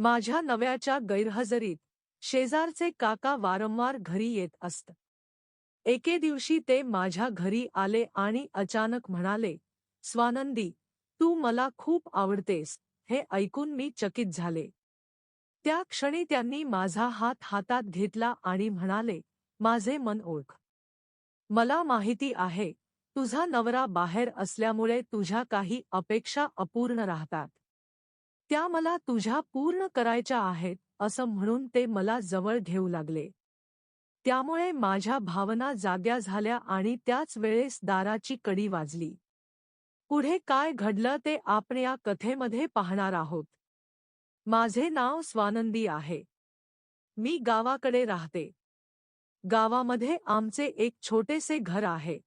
माझ्या नव्याच्या गैरहजरीत शेजारचे काका वारंवार घरी येत असत. एके दिवशी ते माझ्या घरी आले आणि अचानक म्हणाले स्वानंदी तू मला खूप आवडतेस हे ऐकून मी चकित झाले त्या क्षणी त्यांनी माझा हात हातात घेतला आणि म्हणाले माझे मन ओळख. मला माहिती आहे तुझा नवरा बाहेर असल्यामुळे तुझ्या काही अपेक्षा अपूर्ण राहतात. त्या मला तुझ्या पूर्ण करायच्या आहेत असं म्हणून ते मला जवळ घेऊ लागले. त्यामुळे माझ्या भावना जाग्या झाल्या आणि त्याच वेळेस दाराची कडी वाजली. पुढे काय घडलं ते आपण या कथेमध्ये पाहणार आहोत. माझे नाव स्वानंदी आहे. मी गावाकडे राहते. गावामध्ये आमचे एक छोटेसे घर आहे.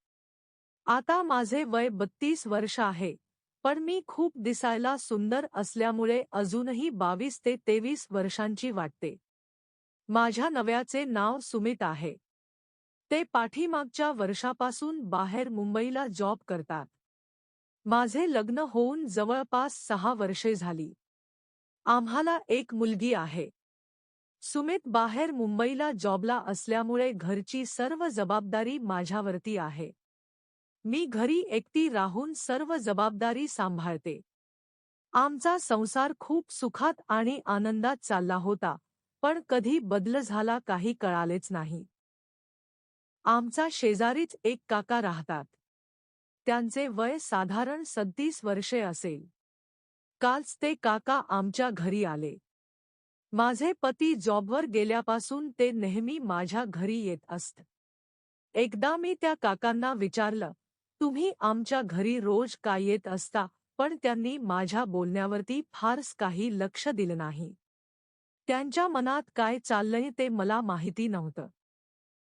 आता माझे वय बत्तीस वर्ष आहे. पण मी खूप दिसायला सुंदर असल्यामुळे अजूनही बावीस ते तेवीस वर्षांची वाटते. माझ्या नव्याचे नाव सुमित आहे. ते पाठीमागच्या वर्षापासून बाहेर मुंबईला जॉब करतात. माझे लग्न होऊन जवळपास सहा वर्षे झाली. आम्हाला एक मुलगी आहे. सुमित बाहेर मुंबईला जॉबला असल्यामुळे घरची सर्व जबाबदारी माझ्यावरती आहे. मी घरी एकटी राहून सर्व जबाबदारी सांभाळते. आमचा संसार खूप सुखात आणि आनंदात चालला होता पण कधी बदल झाला काही कळालेच नाही. आमचा शेजारीच एक काका राहतात. त्यांचे वय साधारण सत्तीस वर्षे असेल. कालच ते काका आमच्या घरी आले. माझे पती जॉबवर गेल्यापासून ते नेहमी माझ्या घरी येत असत. एकदा मी त्या काकांना विचारलं तुम्ही आमच्या घरी रोज का येत असता पण त्यांनी माझ्या बोलण्यावरती फारस काही लक्ष दिलं नाही. त्यांच्या मनात काय चाललंय ते मला माहिती नव्हतं.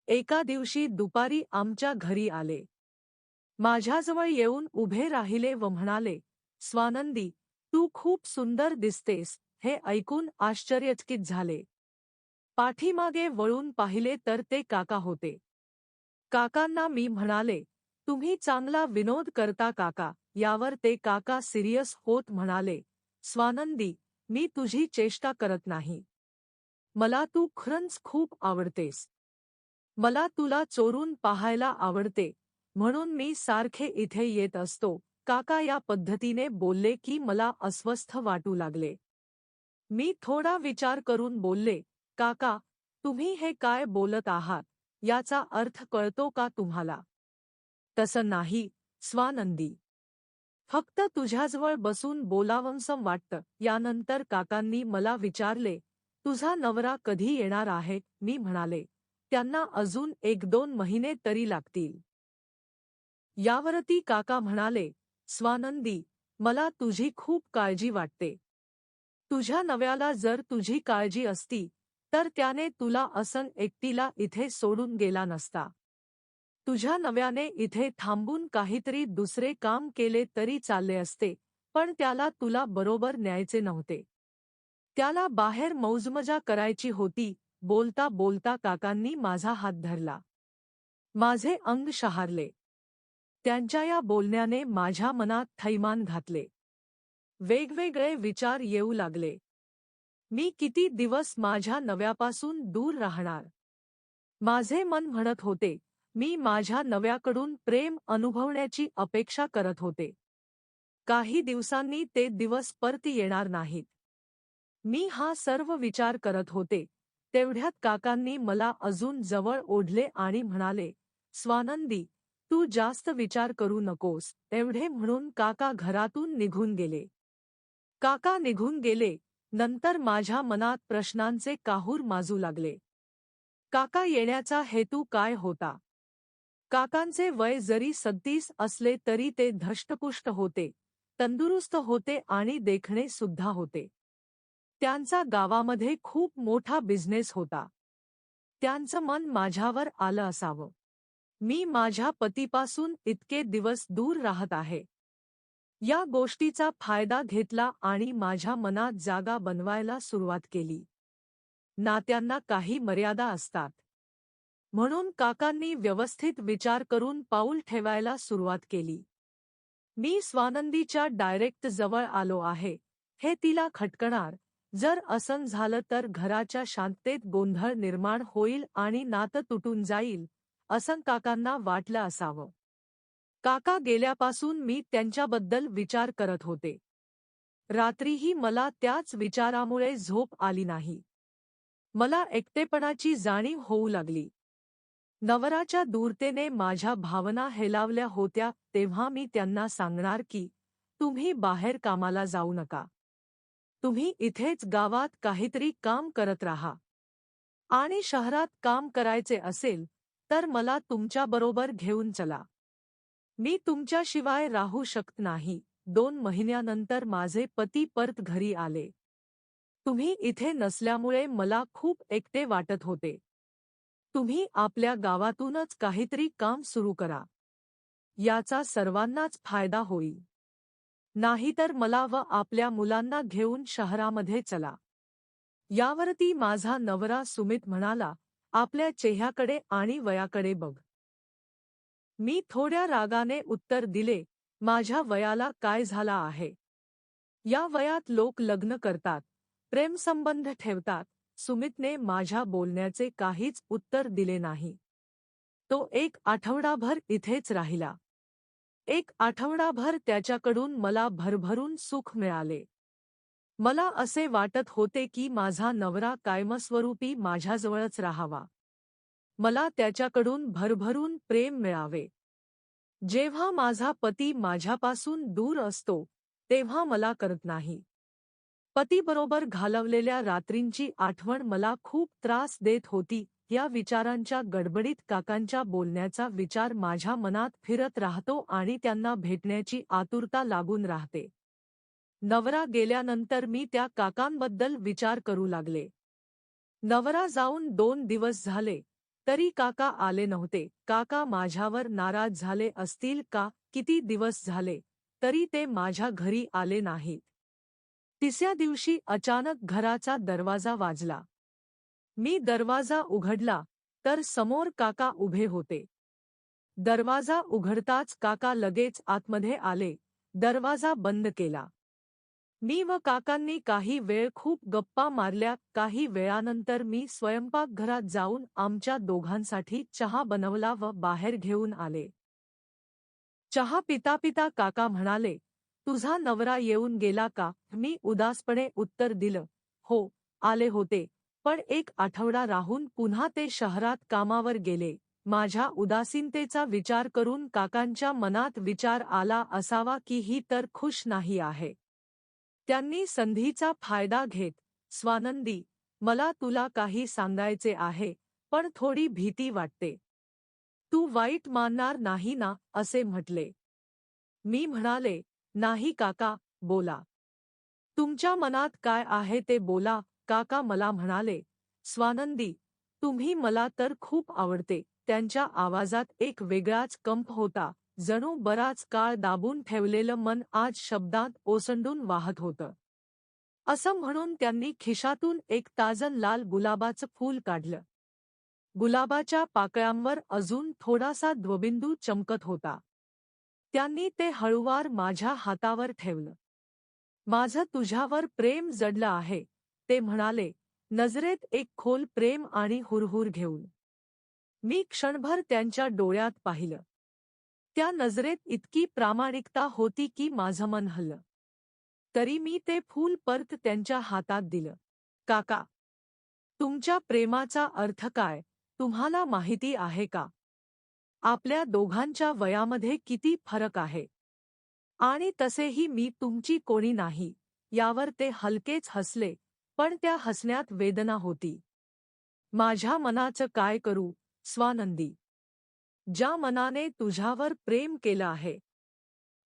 एका दिवशी दुपारी आमच्या घरी आले. माझ्याजवळ येऊन उभे राहिले व म्हणाले स्वानंदी तू खूप सुंदर दिसतेस हे ऐकून आश्चर्यचकित झाले. पाठीमागे वळून पाहिले तर ते काका होते. काकांना मी म्हणाले तुम्ही चांगला विनोद करता काका यावर ते काका सिरियस होत म्हणाले. स्वानंदी मी तुझी चेष्टा करत नाही. मला तू खरंच खूप आवडतेस. मला तुला चोरून पाहायला आवडते. म्हणून मी सारखे इथे येत असतो. काका या पद्धतीने बोलले की मला अस्वस्थ वाटू लागले. मी थोडा विचार करून बोलले काका तुम्ही हे काय बोलत आहात? याचा अर्थ कळतो का तुम्हाला? तसं नाही स्वानंदी. फक्त तुझ्याजवळ बसून बोलावंसं वाटतं. यानंतर काकांनी मला विचारले तुझा नवरा कधी येणार आहे? मी म्हणाले त्यांना अजून एक दोन महिने तरी लागतील. यावरती काका म्हणाले स्वानंदी मला तुझी खूप काळजी वाटते. तुझ्या नव्याला जर तुझी काळजी असती तर त्याने तुला असन एकटीला इथे सोडून गेला नसता. तुझ्या नव्याने इथे थांबून काहीतरी दुसरे काम केले तरी चालले असते पण त्याला तुला बरोबर न्यायचे नव्हते. त्याला बाहेर मौजमजा करायची होती बोलता बोलता काकांनी माझा हात धरला. माझे अंग शहारले. त्यांच्या या बोलण्याने माझ्या मनात थैमान घातले. वेगवेगळे विचार येऊ लागले. मी किती दिवस माझ्या नव्यापासून दूर राहणार? माझे मन म्हणत होते मी माझ्या नव्याकडून प्रेम अनुभवण्याची अपेक्षा करत होते. काही दिवसांनी ते दिवस परती येणार नाहीत. मी हा सर्व विचार करत होते. तेवढ्यात काकांनी मला अजून जवळ ओढले आणि म्हणाले स्वानंदी तू जास्त विचार करू नकोस एवढे म्हणून काका घरातून निघून गेले. काका निघून गेले. नंतर माझ्या मनात प्रश्नांचे काहूर माजू लागले. काका येण्याचा हेतू काय होता? काकांचे वय जरी सत्तीस असले तरी ते धष्टपुष्ट होते तंदुरुस्त होते आणि देखणे सुद्धा होते. त्यांचा गावामध्ये खूप मोठा बिझनेस होता. त्यांचं मन माझ्यावर आलं असावं. मी माझ्या पतीपासून इतके दिवस दूर राहत आहे. या गोष्टीचा फायदा घेतला आणि माझ्या मनात जागा बनवायला सुरुवात केली. नात्यांना काही मर्यादा असतात. म्हणून काकांनी व्यवस्थित विचार करून पाऊल ठेवायला सुरुवात केली. मी स्वानंदीच्या डायरेक्ट जवळ आलो आहे. हे तिला खटकणार. जर असं झालं तर घराच्या शांततेत गोंधळ निर्माण होईल आणि नातं तुटून जाईल असं काकांना वाटलं असावं. काका गेल्यापासून मी त्यांच्याबद्दल विचार करत होते. रात्रीही मला त्याच विचारामुळे झोप आली नाही. मला एकटेपणाची जाणीव होऊ लागली. नवराच्या दूरतेने माझ्या भावना हेलावल्या होत्या तेव्हा मी त्यांना सांगणार की तुम्ही बाहेर कामाला जाऊ नका. तुम्ही इथेच गावात काहीतरी काम करत राहा. आणि शहरात काम करायचे असेल तर मला तुमच्याबरोबर घेऊन चला. मी तुमच्याशिवाय राहू शकत नाही. दोन महिन्यानंतर माझे पती परत घरी आले. तुम्ही इथे नसल्यामुळे मला खूप एकटे वाटत होते. तुम्ही आपल्या गावातूनच काहीतरी काम सुरू करा. याचा सर्वांनाच फायदा होईल. नाहीतर मला व आपल्या मुलांना घेऊन शहरामध्ये चला. यावरती माझा नवरा सुमित म्हणाला आपल्या चेह्याकडे आणि वयाकडे बघ. मी थोड्या रागाने उत्तर दिले माझ्या वयाला काय झाला आहे? या वयात लोक लग्न करतात प्रेमसंबंध ठेवतात सुमितने माझ्या बोलण्याचे काहीच उत्तर दिले नाही. तो एक आठवडाभर इथेच राहिला. एक आठवडाभर त्याच्याकडून मला भरभरून सुख मिळाले. मला असे वाटत होते की माझा नवरा कायमस्वरूपी माझ्याजवळच राहावा. मला त्याच्याकडून भरभरून प्रेम मिळावे. जेव्हा माझा पती माझ्यापासून दूर असतो तेव्हा मला करत नाही. पतीबरोबर घालवलेल्या रात्रींची आठवण मला खूप त्रास देत होती या विचारांच्या गडबडीत काकांच्या बोलण्याचा विचार माझ्या मनात फिरत राहतो आणि त्यांना भेटण्याची आतुरता लागून राहते. नवरा गेल्यानंतर मी त्या काकांबद्दल विचार करू लागले. नवरा जाऊन दोन दिवस झाले तरी काका आले नव्हते. काका माझ्यावर नाराज झाले असतील का? किती दिवस झाले? तरी ते माझ्या घरी आले नाहीत. तिसऱ्या दिवशी अचानक घराचा दरवाजा वाजला. मी दरवाजा उघडला तर समोर काका उभे होते. दरवाजा उघडताच काका लगेच आतमध्ये आले दरवाजा बंद केला. मी व काकांनी काही वेळ खूप गप्पा मारल्या काही वेळानंतर मी स्वयंपाकघरात जाऊन आमच्या दोघांसाठी चहा बनवला व बाहेर घेऊन आले. चहा पिता पिता काका म्हणाले तुझा नवरा येऊन गेला का? मी उदासपणे उत्तर दिलं. हो आले होते. पण एक आठवडा राहून पुन्हा ते शहरात कामावर गेले. माझ्या उदासीनतेचा विचार करून काकांच्या मनात विचार आला असावा की ही तर खुश नाही आहे. त्यांनी संधीचा फायदा घेत स्वानंदी मला तुला काही सांगायचे आहे पण थोडी भीती वाटते. तू वाईट मानणार नाही ना? असे म्हटले. मी म्हणाले नाही काका बोला. तुमच्या मनात काय आहे ते बोला काका मला म्हणाले. स्वानंदी तुम्ही मला तर खूप आवडते. त्यांच्या आवाजात एक वेगळाच कंप होता. जणू बराच काळ दाबून ठेवलेलं मन आज शब्दात ओसंडून वाहत होतं. असं म्हणून त्यांनी खिशातून एक ताजन लाल गुलाबाचं फूल काढलं. गुलाबाच्या पाकळ्यांवर अजून थोडासा द्वबिंदू चमकत होता. त्यांनी ते हळुवार माझ्या हातावर ठेवलं. माझं तुझ्यावर प्रेम जडलं आहे ते म्हणाले नजरेत एक खोल प्रेम आणि हुरहुर घेऊन. मी क्षणभर त्यांच्या डोळ्यात पाहिलं. त्या नजरेत इतकी प्रामाणिकता होती की माझं मन हल्लं. तरी मी ते फूल परत त्यांच्या हातात दिलं. काका तुमच्या प्रेमाचा अर्थ काय? तुम्हाला माहिती आहे का? आपल्या दोघांच्या वयामध्ये किती फरक आहे? आणि तसेही मी तुमची कोणी नाही यावर ते हलकेच हसले पण त्या हसण्यात वेदना होती. माझ्या मनाचं काय करू स्वानंदी? ज्या मनाने तुझ्यावर प्रेम केलं आहे.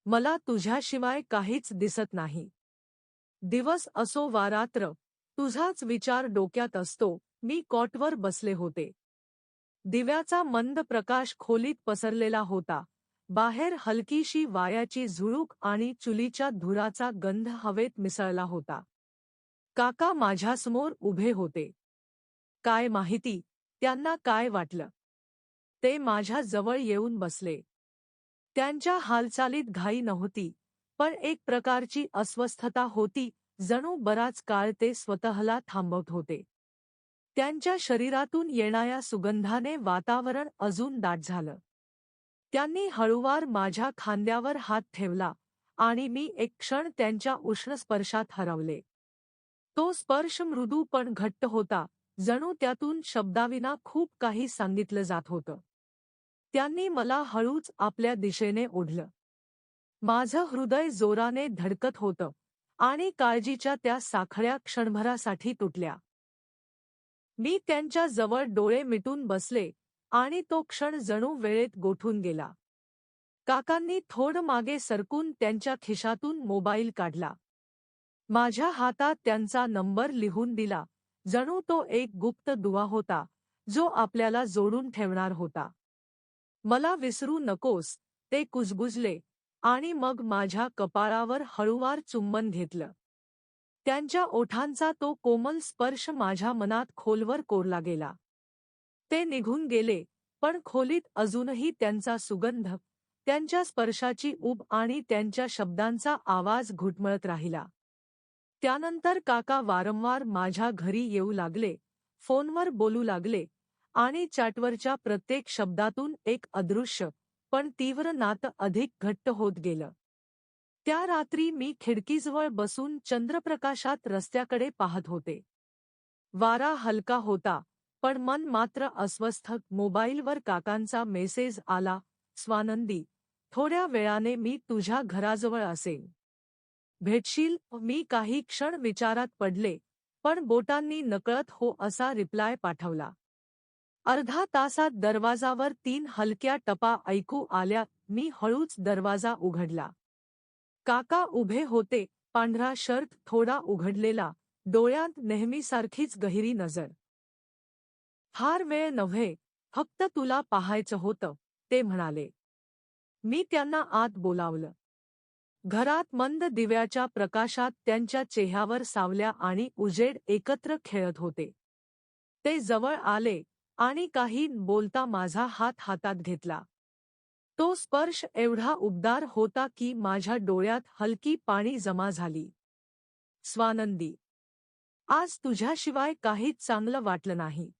मला तुझ्याशिवाय काहीच दिसत नाही. दिवस असो वा रात्र तुझाच विचार डोक्यात असतो मी कॉटवर बसले होते. दिव्याचा मंद प्रकाश खोलीत पसरलेला होता. बाहेर हलकीशी वायाची झुळूक आणि चुलीच्या धुराचा गंध हवेत मिसळला होता. काका माझ्यासमोर उभे होते. काय माहिती त्यांना काय वाटलं? ते माझ्या जवळ येऊन बसले. त्यांच्या हालचालीत घाई नव्हती पण एक प्रकारची अस्वस्थता होती जणू बराच काळ ते स्वतःला थांबवत होते. त्यांच्या शरीरातून येणाऱ्या सुगंधाने वातावरण अजून दाट झालं. त्यांनी हळूवार माझ्या खांद्यावर हात ठेवला आणि मी एक क्षण त्यांच्या उष्ण स्पर्शात हरवले. तो स्पर्श मृदू पण घट्ट होता जणू त्यातून शब्दाविना खूप काही सांगितलं जात होतं. त्यांनी मला हळूच आपल्या दिशेने ओढलं. माझं हृदय जोराने धडकत होतं आणि काळजीच्या त्या साखळ्या क्षणभरासाठी तुटल्या. मी त्यांच्या जवळ डोळे मिटून बसले आणि तो क्षण जणू वेळेत गोठून गेला. काकांनी थोड मागे सरकून त्यांच्या खिशातून मोबाईल काढला. माझ्या हातात त्यांचा नंबर लिहून दिला. जणू तो एक गुप्त दुवा होता जो आपल्याला जोडून ठेवणार होता. मला विसरू नकोस ते कुजबुजले आणि मग माझ्या कपाळावर हळूवार चुंबन घेतलं. त्यांच्या ओठांचा तो कोमल स्पर्श माझ्या मनात खोलवर कोरला गेला. ते निघून गेले पण खोलीत अजूनही त्यांचा सुगंध त्यांच्या स्पर्शाची उब आणि त्यांच्या शब्दांचा आवाज घुटमळत राहिला. त्यानंतर काका वारंवार माझ्या घरी येऊ लागले फोनवर बोलू लागले आणि चॅटवरच्या प्रत्येक शब्दातून एक अदृश्य पण तीव्र नातं अधिक घट्ट होत गेलं. त्या रात्री मी खिडकीजवळ बसून चंद्रप्रकाशात रस्त्याकडे पाहत होते. वारा हलका होता पण मन मात्र अस्वस्थ. मोबाईलवर काकांचा मेसेज आला स्वानंदी थोड्या वेळाने मी तुझ्या घराजवळ असेन. भेटशील? मी काही क्षण विचारात पडले पण बोटांनी नकळत हो असा रिप्लाय पाठवला. अर्धा तासात दरवाजावर तीन हलक्या टपा ऐकू आल्या मी हळूच दरवाजा उघडला. काका उभे होते पांढरा शर्ट थोडा उघडलेला डोळ्यांत नेहमीसारखीच गहिरी नजर. फार वेळ नव्हे फक्त तुला पाहायचं होतं ते म्हणाले. मी त्यांना आत बोलावलं. घरात मंद दिव्याच्या प्रकाशात त्यांच्या चेह्यावर सावल्या आणि उजेड एकत्र खेळत होते. ते जवळ आले आणि काही बोलता माझा हात हातात घेतला. तो स्पर्श एवढा उबदार होता की माझ्या डोळ्यात हलकी पाणी जमा झाली. स्वानंदी आज तुझ्याशिवाय काहीच चांगलं वाटलं नाही.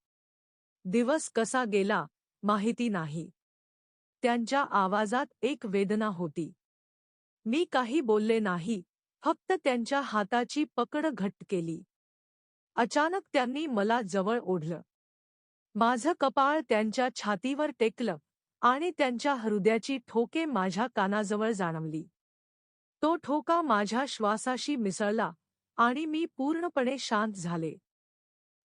दिवस कसा गेला माहिती नाही. त्यांच्या आवाजात एक वेदना होती. मी काही बोलले नाही फक्त त्यांच्या हाताची पकड घट्ट केली. अचानक त्यांनी मला जवळ ओढलं. माझं कपाळ त्यांच्या छातीवर टेकलं. आणि त्यांच्या हृदयाची ठोके माझ्या कानाजवळ जाणवली. तो ठोका माझ्या श्वासाशी मिसळला आणि मी पूर्णपणे शांत झाले.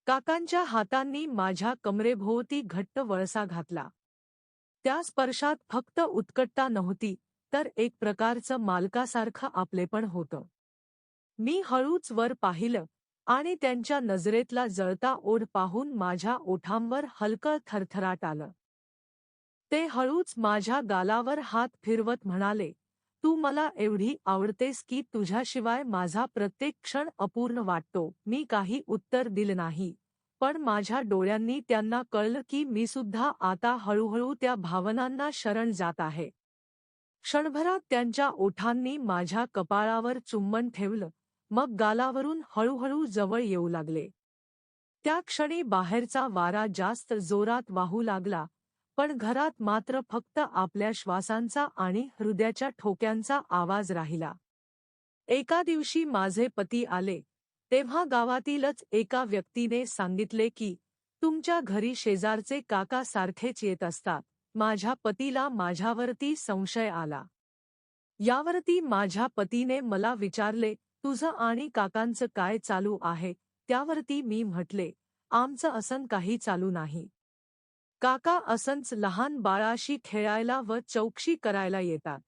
काकांच्या हातांनी माझ्या कमरेभोवती घट्ट वळसा घातला. त्या स्पर्शात फक्त उत्कटता नव्हती तर एक प्रकारचं मालकासारखं आपलेपण होतं. मी हळूच वर पाहिलं आणि त्यांच्या नजरेतला जळता ओढ पाहून माझ्या ओठांवर हलकं थरथराट आलं. ते हळूच माझ्या गालावर हात फिरवत म्हणाले तू मला एवढी आवडतेस की तुझ्याशिवाय माझा प्रत्येक क्षण अपूर्ण वाटतो. मी काही उत्तर दिलं नाही. पण माझ्या डोळ्यांनी त्यांना कळलं की मी सुद्धा आता हळूहळू त्या भावनांना शरण जात आहे. क्षणभरात त्यांच्या ओठांनी माझ्या कपाळावर चुंबन ठेवलं. मग गालावरून हळूहळू जवळ येऊ लागले. त्या क्षणी बाहेरचा वारा जास्त जोरात वाहू लागला. पण घरात मात्र फक्त आपल्या श्वासांचा आणि हृदयाच्या ठोक्यांचा आवाज राहिला. एका दिवशी माझे पती आले तेव्हा गावातीलच एका व्यक्तीने सांगितले की तुमच्या घरी शेजारचे काका सारखेच येत असतात. माझ्या पतीला माझ्यावरती संशय आला. यावरती माझ्या पतीने मला विचारले तुझं आणि काकांचं काय चालू आहे? त्यावरती मी म्हटले आमचं असन काही चालू नाही. काका असंच लहान बाळाशी खेळायला व चौकशी करायला येतात.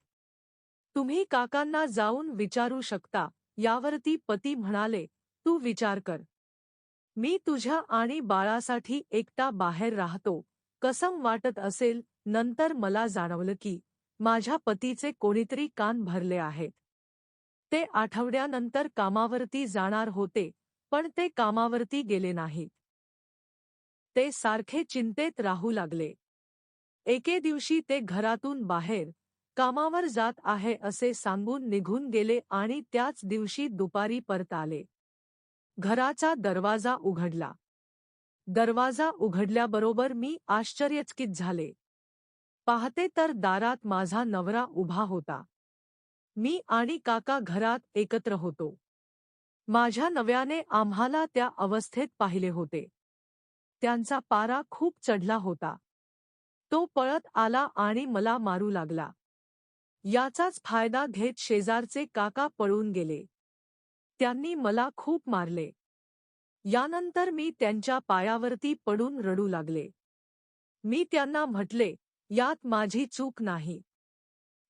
तुम्ही काकांना जाऊन विचारू शकता यावरती पती म्हणाले तू विचार कर. मी तुझ्या आणि बाळासाठी एकटा बाहेर राहतो. कसम वाटत असेल नंतर मला जाणवलं की माझ्या पतीचे कोणीतरी कान भरले आहेत. ते आठवड्यानंतर कामावरती जाणार होते पण ते कामावरती गेले नाहीत. ते सारखे चिंतेत राहू लागले. एके दिवशी ते घरातून बाहेर कामावर जात आहे असे सांगून निघून गेले आणि त्याच दिवशी दुपारी परत आले. घराचा दरवाजा उघडला. दरवाजा उघडल्याबरोबर मी आश्चर्यचकित झाले. पाहते तर दारात माझा नवरा उभा होता. मी आणि काका घरात एकत्र होतो. माझ्या नव्याने आम्हाला त्या अवस्थेत पाहिले होते. त्यांचा पारा खूप चढला होता. तो पळत आला आणि मला मारू लागला. याचाच फायदा घेत शेजारचे काका पळून गेले. त्यांनी मला खूप मारले. यानंतर मी त्यांच्या पायावरती पडून रडू लागले. मी त्यांना म्हटले यात माझी चूक नाही.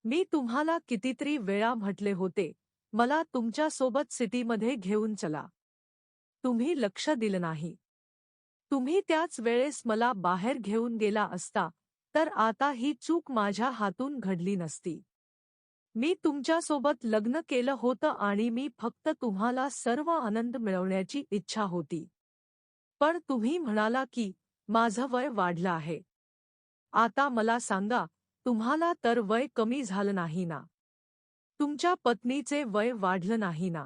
मी तुम्हाला कितीतरी वेळा म्हटले होते मला तुमच्यासोबत सिटीमध्ये घेऊन चला. तुम्ही लक्ष दिलं नाही. तुम्ही त्याच वेळेस मला बाहेर घेऊन गेला असता तर आता ही चूक माझ्या हातून घडली नसती. मी तुमच्यासोबत लग्न केलं होतं आणि मी फक्त तुम्हाला सर्व आनंद मिळवण्याची इच्छा होती. पण तुम्ही म्हणाला की माझं वय वाढलं आहे. आता मला सांगा तुम्हाला तर वय कमी झालं नाही ना? तुमच्या पत्नीचे वय वाढलं नाही ना?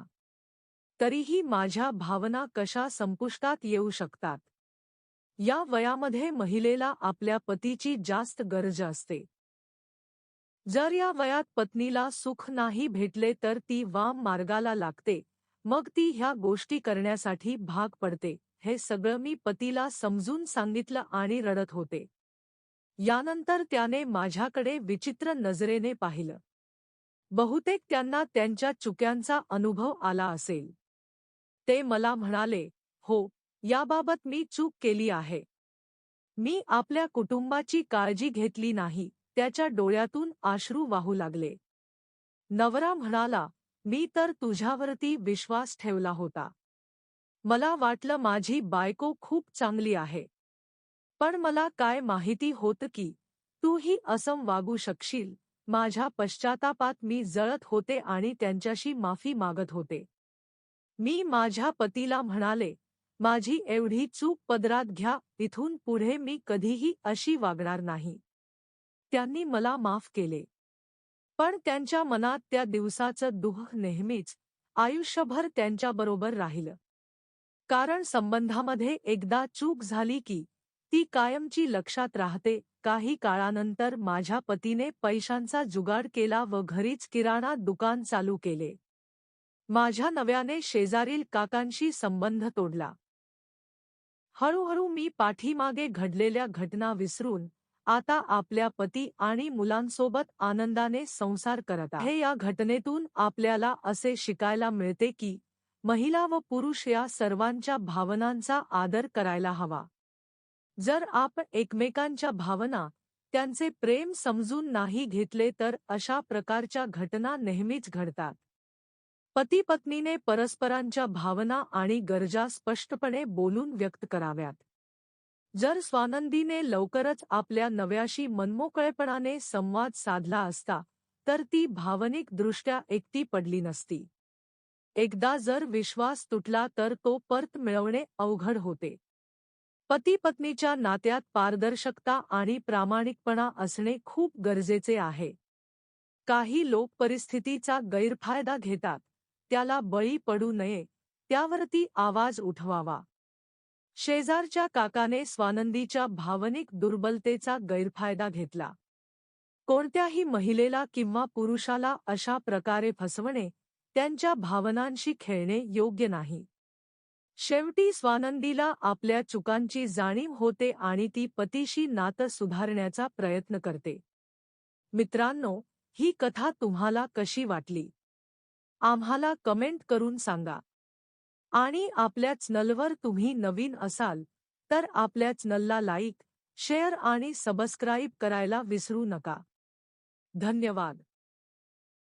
तरीही माझ्या भावना कशा संपुष्टात येऊ शकतात? या वयामध्ये महिलेला आपल्या पतीची जास्त गरज असते. जर या वयात पत्नीला सुख नाही भेटले तर ती वाम मार्गाला लागते. मग ती ह्या गोष्टी करण्यासाठी भाग पडते. हे सगळं मी पतीला समजून सांगितलं आणि रडत होते. यानंतर त्याने माझ्याकडे विचित्र नजरेने पाहिलं. बहुतेक त्यांना त्यांच्या चुक्यांचा अनुभव आला असेल. ते मला म्हणाले हो याबाबत मी चूक केली आहे. मी आपल्या कुटुंबाची काळजी घेतली नाही त्याच्या डोळ्यातून आश्रू वाहू लागले. नवरा म्हणाला मी तर तुझ्यावरती विश्वास ठेवला होता. मला वाटलं माझी बायको खूप चांगली आहे. पण मला काय माहिती होतं की तूही असं वागू शकशील. माझ्या पश्चातापात मी जळत होते आणि त्यांच्याशी माफी मागत होते. मी माझ्या पतीला म्हणाले माझी एवढी चूक पदरात घ्या इथून पुढे मी कधीही अशी वागणार नाही. त्यांनी मला माफ केले. पण त्यांच्या मनात त्या दिवसाचं दुःख नेहमीच आयुष्यभर त्यांच्याबरोबर राहिलं. कारण संबंधामध्ये एकदा चूक झाली की ती कायमची लक्षात राहते काही काळानंतर माझ्या पतीने पैशांचा जुगाड केला व घरीच किराणा दुकान चालू केले. माझ्या नव्याने शेजारील काकांशी संबंध तोडला. हळूहळू मी पाठीमागे घडलेल्या घटना विसरून आता आपल्या पती आणि मुलांसोबत आनंदाने संसार करत आहे. या घटनेतून आपल्याला असे शिकायला मिळते की महिला व पुरुष या सर्वांच्या भावनांचा आदर करायला हवा. जर आपण एकमेकांच्या भावना त्यांचे प्रेम समजून नाही घेतले तर अशा प्रकारच्या घटना नेहमीच घडतात. पती पत्नीने परस्परांच्या भावना आणि गरजा स्पष्टपणे बोलून व्यक्त कराव्यात. जर स्वानंदीने लवकरच आपल्या नव्याशी मनमोकळेपणाने संवाद साधला असता तर ती भावनिकदृष्ट्या एकटी पडली नसती. एकदा जर विश्वास तुटला तर तो परत मिळवणे अवघड होते. पती पत्नीच्या नात्यात पारदर्शकता आणि प्रामाणिकपणा असणे खूप गरजेचे आहे. काही लोक परिस्थितीचा गैरफायदा घेतात. त्याला बळी पडू नये त्यावरती आवाज उठवावा. शेजारच्या काकाने स्वानंदीच्या भावनिक दुर्बलतेचा गैरफायदा घेतला. कोणत्याही महिलेला किंवा पुरुषाला अशा प्रकारे फसवणे त्यांच्या भावनांशी खेळणे योग्य नाही. शेवटी स्वानंदीला आपल्या चुकांची जाणीव होते आणि ती पतीशी नातं सुधारण्याचा प्रयत्न करते. मित्रांनो ही कथा तुम्हाला कशी वाटली? आम्हाला कमेंट करून सांगा. आणि आपल्या चॅनलवर तुम्ही नवीन असाल तर आपल्या चॅनलला लाईक शेअर आणि सबस्क्राईब करायला विसरू नका. धन्यवाद.